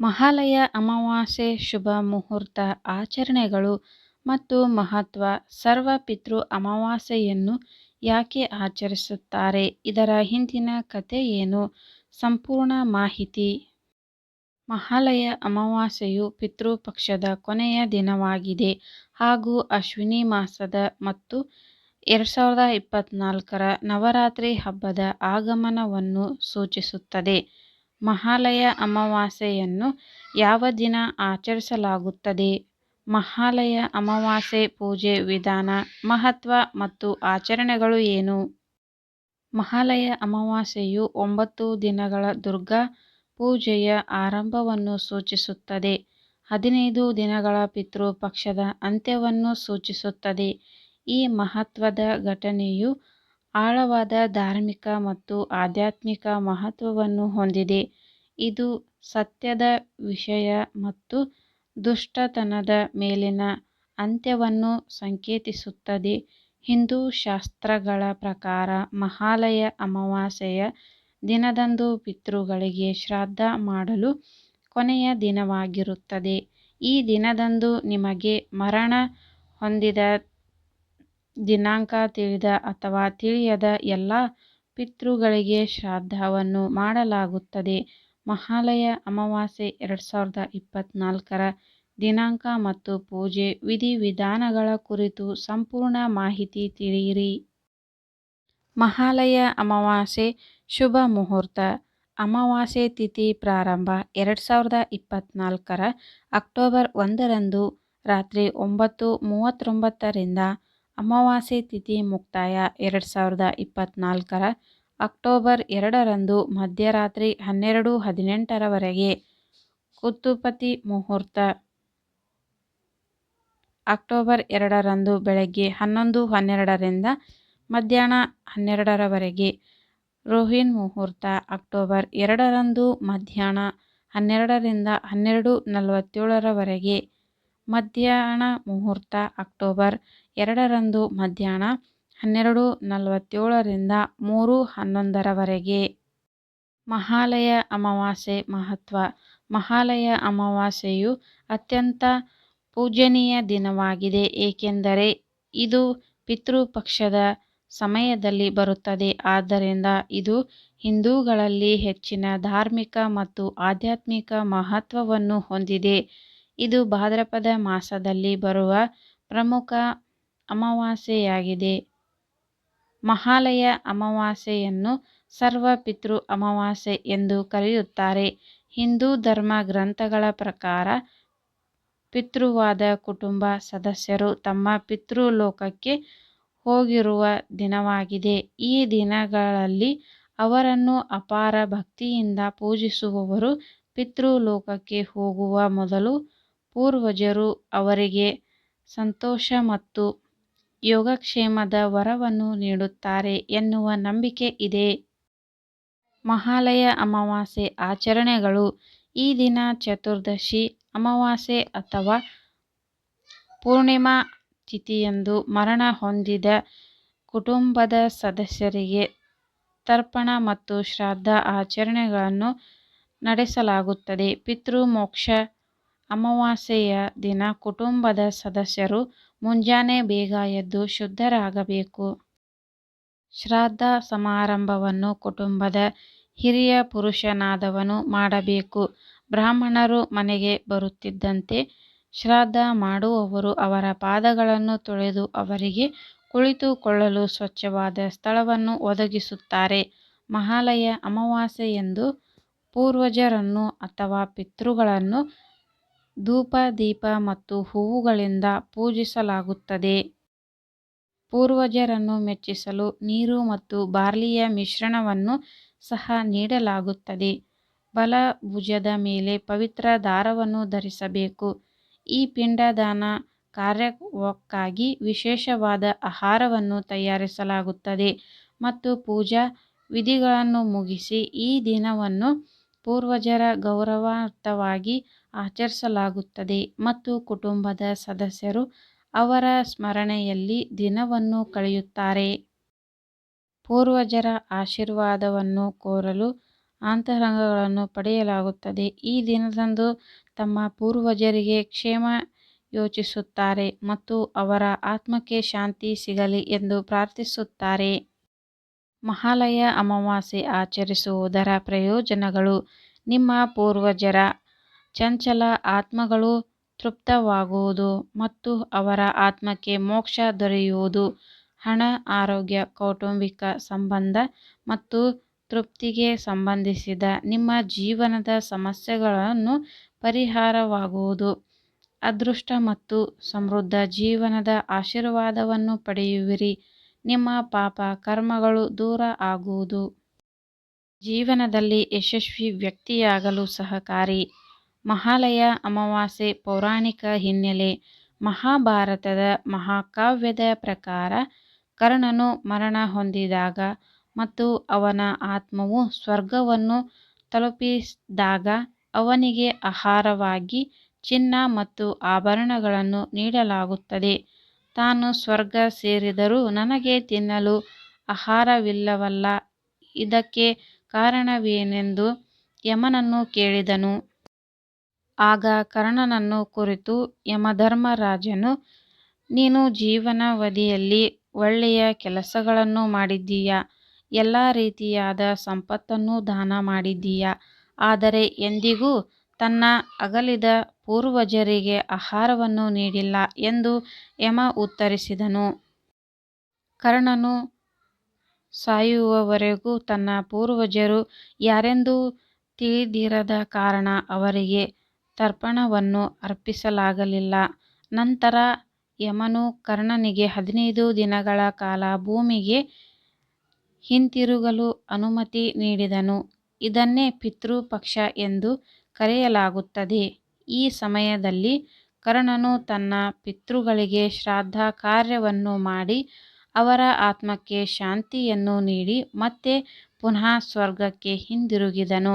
ಮಹಾಲಯ ಅಮಾವಾಸ್ಯೆ ಶುಭ ಮುಹೂರ್ತ ಆಚರಣೆಗಳು ಮತ್ತು ಮಹತ್ವ ಸರ್ವ ಪಿತೃ ಅಮಾವಾಸ್ಯೆಯನ್ನು ಯಾಕೆ ಆಚರಿಸುತ್ತಾರೆ? ಇದರ ಹಿಂದಿನ ಕಥೆ ಏನು? ಸಂಪೂರ್ಣ ಮಾಹಿತಿ. ಮಹಾಲಯ ಅಮಾವಾಸ್ಯೆಯು ಪಿತೃಪಕ್ಷದ ಕೊನೆಯ ದಿನವಾಗಿದೆ ಹಾಗೂ ಅಶ್ವಿನಿ ಮಾಸದ ಮತ್ತು ಎರಡು ಸಾವಿರದ ಇಪ್ಪತ್ತ್ನಾಲ್ಕರ ನವರಾತ್ರಿ ಹಬ್ಬದ ಆಗಮನವನ್ನು ಸೂಚಿಸುತ್ತದೆ. ಮಹಾಲಯ ಅಮಾವಾಸ್ಯೆಯನ್ನು ಯಾವ ದಿನ ಆಚರಿಸಲಾಗುತ್ತದೆ? ಮಹಾಲಯ ಅಮಾವಾಸ್ಯೆ ಪೂಜೆ ವಿಧಾನ, ಮಹತ್ವ ಮತ್ತು ಆಚರಣೆಗಳು ಏನು? ಮಹಾಲಯ ಅಮಾವಾಸ್ಯೆಯು ಒಂಬತ್ತು ದಿನಗಳ ದುರ್ಗಾ ಪೂಜೆಯ ಆರಂಭವನ್ನು ಸೂಚಿಸುತ್ತದೆ. ಹದಿನೈದು ದಿನಗಳ ಪಿತೃಪಕ್ಷದ ಅಂತ್ಯವನ್ನು ಸೂಚಿಸುತ್ತದೆ. ಈ ಮಹತ್ವದ ಘಟನೆಯು ಆಳವಾದ ಧಾರ್ಮಿಕ ಮತ್ತು ಆಧ್ಯಾತ್ಮಿಕ ಮಹತ್ವವನ್ನು ಹೊಂದಿದೆ. ಇದು ಸತ್ಯದ ವಿಷಯ ಮತ್ತು ದುಷ್ಟತನದ ಮೇಲಿನ ಅಂತ್ಯವನ್ನು ಸಂಕೇತಿಸುತ್ತದೆ. ಹಿಂದೂ ಶಾಸ್ತ್ರಗಳ ಪ್ರಕಾರ ಮಹಾಲಯ ಅಮಾವಾಸ್ಯೆಯ ದಿನದಂದು ಪಿತೃಗಳಿಗೆ ಶ್ರಾದ್ಧ ಮಾಡಲು ಕೊನೆಯ ದಿನವಾಗಿರುತ್ತದೆ. ಈ ದಿನದಂದು ನಿಮಗೆ ಮರಣ ಹೊಂದಿದ ದಿನಾಂಕ ತಿಳಿದ ಅಥವಾ ತಿಳಿಯದ ಎಲ್ಲ ಪಿತೃಗಳಿಗೆ ಶ್ರಾದ್ದವನ್ನು ಮಾಡಲಾಗುತ್ತದೆ. ಮಹಾಲಯ ಅಮಾವಾಸ್ಯೆ ಎರಡು ಸಾವಿರದ ಇಪ್ಪತ್ನಾಲ್ಕರ ದಿನಾಂಕ ಮತ್ತು ಪೂಜೆ ವಿಧಿವಿಧಾನಗಳ ಕುರಿತು ಸಂಪೂರ್ಣ ಮಾಹಿತಿ ತಿಳಿಯಿರಿ. ಮಹಾಲಯ ಅಮಾವಾಸ್ಯೆ ಶುಭ ಮುಹೂರ್ತ. ಅಮಾವಾಸ್ಯೆ ತಿಥಿ ಪ್ರಾರಂಭ ಎರಡು ಸಾವಿರದ ಇಪ್ಪತ್ತ್ನಾಲ್ಕರ ಅಕ್ಟೋಬರ್ ಒಂದರಂದು ರಾತ್ರಿ ಒಂಬತ್ತು ಮೂವತ್ತೊಂಬತ್ತರಿಂದ ಅಮಾವಾಸ್ಯೆ ತಿಥಿ ಮುಕ್ತಾಯ ಎರಡು ಸಾವಿರದ ಇಪ್ಪತ್ತ್ನಾಲ್ಕರ ಅಕ್ಟೋಬರ್ ಎರಡರಂದು ಮಧ್ಯರಾತ್ರಿ ಹನ್ನೆರಡು ಹದಿನೆಂಟರವರೆಗೆ ಕುತ್ತುಪತಿ ಮುಹೂರ್ತ. ಅಕ್ಟೋಬರ್ ಎರಡರಂದು ಬೆಳಗ್ಗೆ ಹನ್ನೊಂದು ಹನ್ನೆರಡರಿಂದ ಮಧ್ಯಾಹ್ನ ಹನ್ನೆರಡರವರೆಗೆ ರೋಹಿನ್ ಮುಹೂರ್ತ. ಅಕ್ಟೋಬರ್ ಎರಡರಂದು ಮಧ್ಯಾಹ್ನ ಹನ್ನೆರಡರಿಂದ ಹನ್ನೆರಡು ನಲವತ್ತೇಳರವರೆಗೆ ಮಧ್ಯಾಹ್ನ ಮುಹೂರ್ತ ಅಕ್ಟೋಬರ್ ಎರಡರಂದು ಮಧ್ಯಾಹ್ನ ಹನ್ನೆರಡು ನಲವತ್ತೇಳರಿಂದ ಮೂರು ಹನ್ನೊಂದರವರೆಗೆ. ಮಹಾಲಯ ಅಮಾವಾಸ್ಯೆ ಮಹತ್ವ. ಮಹಾಲಯ ಅಮಾವಾಸ್ಯೆಯು ಅತ್ಯಂತ ಪೂಜನೀಯ ದಿನವಾಗಿದೆ, ಏಕೆಂದರೆ ಇದು ಪಿತೃಪಕ್ಷದ ಸಮಯದಲ್ಲಿ ಬರುತ್ತದೆ. ಆದ್ದರಿಂದ ಇದು ಹಿಂದೂಗಳಲ್ಲಿ ಹೆಚ್ಚಿನ ಧಾರ್ಮಿಕ ಮತ್ತು ಆಧ್ಯಾತ್ಮಿಕ ಮಹತ್ವವನ್ನು ಹೊಂದಿದೆ. ಇದು ಭಾದ್ರಪದ ಮಾಸದಲ್ಲಿ ಬರುವ ಪ್ರಮುಖ ಅಮಾವಾಸ್ಯೆಯಾಗಿದೆ. ಮಹಾಲಯ ಅಮಾವಾಸ್ಯೆಯನ್ನು ಸರ್ವ ಪಿತೃ ಅಮಾವಾಸ್ಯೆ ಎಂದು ಕರೆಯುತ್ತಾರೆ. ಹಿಂದೂ ಧರ್ಮ ಗ್ರಂಥಗಳ ಪ್ರಕಾರ ಪಿತೃವಾದ ಕುಟುಂಬ ಸದಸ್ಯರು ತಮ್ಮ ಪಿತೃಲೋಕಕ್ಕೆ ಹೋಗಿರುವ ದಿನವಾಗಿದೆ. ಈ ದಿನಗಳಲ್ಲಿ ಅವರನ್ನು ಅಪಾರ ಭಕ್ತಿಯಿಂದ ಪೂಜಿಸುವವರು ಪಿತೃಲೋಕಕ್ಕೆ ಹೋಗುವ ಮೊದಲು ಪೂರ್ವಜರು ಅವರಿಗೆ ಸಂತೋಷ ಮತ್ತು ಯೋಗಕ್ಷೇಮದ ವರವನ್ನು ನೀಡುತ್ತಾರೆ ಎನ್ನುವ ನಂಬಿಕೆ ಇದೆ. ಮಹಾಲಯ ಅಮಾವಾಸ್ಯೆ ಆಚರಣೆಗಳು ಈ ದಿನ ಚತುರ್ದಶಿ ಅಮಾವಾಸ್ಯೆ ಅಥವಾ ಪೂರ್ಣಿಮಾ ತಿಥಿಯಂದು ಮರಣ ಹೊಂದಿದ ಕುಟುಂಬದ ಸದಸ್ಯರಿಗೆ ತರ್ಪಣ ಮತ್ತು ಶ್ರಾದ್ದ ಆಚರಣೆಗಳನ್ನು ನಡೆಸಲಾಗುತ್ತದೆ. ಪಿತೃ ಮೋಕ್ಷ ಅಮಾವಾಸ್ಯೆಯ ದಿನ ಕುಟುಂಬದ ಸದಸ್ಯರು ಮುಂಜಾನೆ ಬೇಗ ಎದ್ದು ಶುದ್ಧರಾಗಬೇಕು. ಶ್ರಾದ್ದ ಸಮಾರಂಭವನ್ನು ಕುಟುಂಬದ ಹಿರಿಯ ಪುರುಷನಾದವನು ಮಾಡಬೇಕು. ಬ್ರಾಹ್ಮಣರು ಮನೆಗೆ ಬರುತ್ತಿದ್ದಂತೆ ಶ್ರಾದ್ದ ಮಾಡುವವರು ಅವರ ಪಾದಗಳನ್ನು ತೊಳೆದು ಅವರಿಗೆ ಕುಳಿತುಕೊಳ್ಳಲು ಸ್ವಚ್ಛವಾದ ಸ್ಥಳವನ್ನು ಒದಗಿಸುತ್ತಾರೆ. ಮಹಾಲಯ ಅಮಾವಾಸ್ಯೆಯಂದು ಪೂರ್ವಜರನ್ನು ಅಥವಾ ಪಿತೃಗಳನ್ನು ಧೂಪ, ದೀಪ ಮತ್ತು ಹೂವುಗಳಿಂದ ಪೂಜಿಸಲಾಗುತ್ತದೆ. ಪೂರ್ವಜರನ್ನು ಮೆಚ್ಚಿಸಲು ನೀರು ಮತ್ತು ಬಾರ್ಲಿಯ ಮಿಶ್ರಣವನ್ನು ಸಹ ನೀಡಲಾಗುತ್ತದೆ. ಬಲ ಭುಜದ ಮೇಲೆ ಪವಿತ್ರ ದಾರವನ್ನು ಧರಿಸಬೇಕು. ಈ ಪಿಂಡದಾನ ಕಾರ್ಯಕ್ಕಾಗಿ ವಿಶೇಷವಾದ ಆಹಾರವನ್ನು ತಯಾರಿಸಲಾಗುತ್ತದೆ ಮತ್ತು ಪೂಜಾ ವಿಧಿಗಳನ್ನು ಮುಗಿಸಿ ಈ ದಿನವನ್ನು ಪೂರ್ವಜರ ಗೌರವಾರ್ಥವಾಗಿ ಆಚರಿಸಲಾಗುತ್ತದೆ ಮತ್ತು ಕುಟುಂಬದ ಸದಸ್ಯರು ಅವರ ಸ್ಮರಣೆಯಲ್ಲಿ ದಿನವನ್ನು ಕಳೆಯುತ್ತಾರೆ ಪೂರ್ವಜರ ಆಶೀರ್ವಾದವನ್ನು ಕೋರಲು ಅಂತರಂಗಗಳನ್ನು ಪಡೆಯಲಾಗುತ್ತದೆ ಈ ದಿನದಂದು ತಮ್ಮ ಪೂರ್ವಜರಿಗೆ ಕ್ಷೇಮ ಯೋಚಿಸುತ್ತಾರೆ ಮತ್ತು ಅವರ ಆತ್ಮಕ್ಕೆ ಶಾಂತಿ ಸಿಗಲಿ ಎಂದು ಪ್ರಾರ್ಥಿಸುತ್ತಾರೆ. ಮಹಾಲಯ ಅಮಾವಾಸ್ಯೆ ಆಚರಿಸುವುದರ ಪ್ರಯೋಜನಗಳು ನಿಮ್ಮ ಪೂರ್ವಜರ ಚಂಚಲ ಆತ್ಮಗಳು ತೃಪ್ತವಾಗುವುದು ಮತ್ತು ಅವರ ಆತ್ಮಕ್ಕೆ ಮೋಕ್ಷ ದೊರೆಯುವುದು. ಹಣ, ಆರೋಗ್ಯ, ಕೌಟುಂಬಿಕ ಸಂಬಂಧ ಮತ್ತು ತೃಪ್ತಿಗೆ ಸಂಬಂಧಿಸಿದ ನಿಮ್ಮ ಜೀವನದ ಸಮಸ್ಯೆಗಳನ್ನು ಪರಿಹಾರವಾಗುವುದು. ಅದೃಷ್ಟ ಮತ್ತು ಸಮೃದ್ಧ ಜೀವನದ ಆಶೀರ್ವಾದವನ್ನು ಪಡೆಯುವಿರಿ. ನಿಮ್ಮ ಪಾಪ ಕರ್ಮಗಳು ದೂರ ಆಗುವುದು. ಜೀವನದಲ್ಲಿ ಯಶಸ್ವಿ ವ್ಯಕ್ತಿಯಾಗಲು ಸಹಕಾರಿ. ಮಹಾಲಯ ಅಮಾವಾಸ್ಯೆ ಪೌರಾಣಿಕ ಹಿನ್ನೆಲೆ ಮಹಾಭಾರತದ ಮಹಾಕಾವ್ಯದ ಪ್ರಕಾರ ಕರ್ಣನು ಮರಣ ಹೊಂದಿದಾಗ ಮತ್ತು ಅವನ ಆತ್ಮವು ಸ್ವರ್ಗವನ್ನು ತಲುಪಿದಾಗ ಅವನಿಗೆ ಆಹಾರವಾಗಿ ಚಿನ್ನ ಮತ್ತು ಆಭರಣಗಳನ್ನು ನೀಡಲಾಗುತ್ತದೆ ತಾನು ಸ್ವರ್ಗ ಸೇರಿದರೂ ನನಗೆ ತಿನ್ನಲು ಆಹಾರವಿಲ್ಲವಲ್ಲ, ಇದಕ್ಕೆ ಕಾರಣವೇನೆಂದು ಯಮನನ್ನು ಕೇಳಿದನು. ಆಗ ಕರ್ಣನನ್ನು ಕುರಿತು, ಯಮಧರ್ಮರಾಜನು, ನೀನು ಜೀವನವಧಿಯಲ್ಲಿ ಒಳ್ಳೆಯ ಕೆಲಸಗಳನ್ನು ಮಾಡಿದ್ದೀಯ ಎಲ್ಲ ರೀತಿಯಾದ ಸಂಪತ್ತನ್ನು ದಾನ ಮಾಡಿದ್ದೀಯ ಆದರೆ ಎಂದಿಗೂ ತನ್ನ ಅಗಲಿದ ಪೂರ್ವಜರಿಗೆ ಆಹಾರವನ್ನು ನೀಡಿಲ್ಲ ಎಂದು ಯಮ ಉತ್ತರಿಸಿದನು. ಕರ್ಣನು ಸಾಯುವವರೆಗೂ ತನ್ನ ಪೂರ್ವಜರು ಯಾರೆಂದು ತಿಳಿದಿರದ ಕಾರಣ ಅವರಿಗೆ ತರ್ಪಣವನ್ನು ಅರ್ಪಿಸಲಾಗಲಿಲ್ಲ. ನಂತರ ಯಮನು ಕರ್ಣನಿಗೆ ಹದಿನೈದು ದಿನಗಳ ಕಾಲ ಭೂಮಿಗೆ ಹಿಂತಿರುಗಲು ಅನುಮತಿ ನೀಡಿದನು. ಇದನ್ನೇ ಪಿತೃಪಕ್ಷ ಎಂದು ಕರೆಯಲಾಗುತ್ತದೆ. ಈ ಸಮಯದಲ್ಲಿ ಕರ್ಣನು ತನ್ನ ಪಿತೃಗಳಿಗೆ ಶ್ರಾದ್ದ ಕಾರ್ಯವನ್ನು ಮಾಡಿ ಅವರ ಆತ್ಮಕ್ಕೆ ಶಾಂತಿಯನ್ನು ನೀಡಿ ಮತ್ತೆ ಪುನಃ ಸ್ವರ್ಗಕ್ಕೆ ಹಿಂದಿರುಗಿದನು.